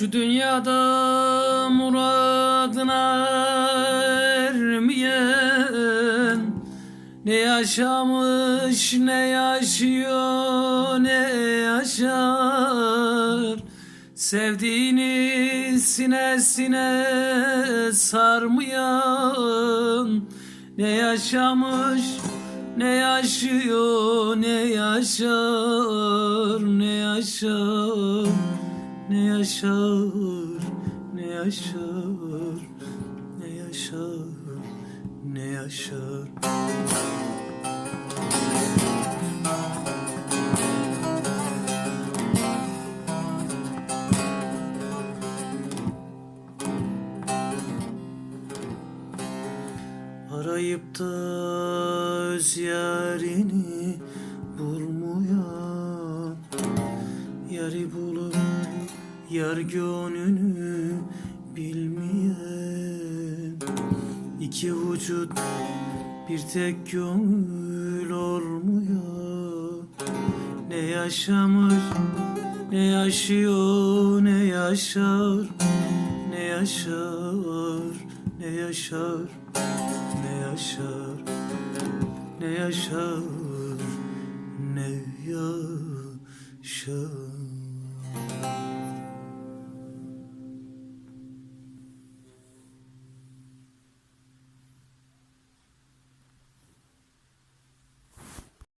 Şu dünyada muradına ermeyen Ne yaşamış ne yaşıyor ne yaşar? Sevdiğini sinesine sarmayan Ne yaşamış ne yaşıyor ne yaşar ne yaşar ne yaşar ne yaşar ne yaşar ne yaşar. Arayıp da öz yarini yar gönlünü bilmeyen İki vücut bir tek gönül olmuyor Ne yaşamış ne yaşıyor ne yaşar Ne yaşar ne yaşar ne yaşar ne yaşar ne yaşar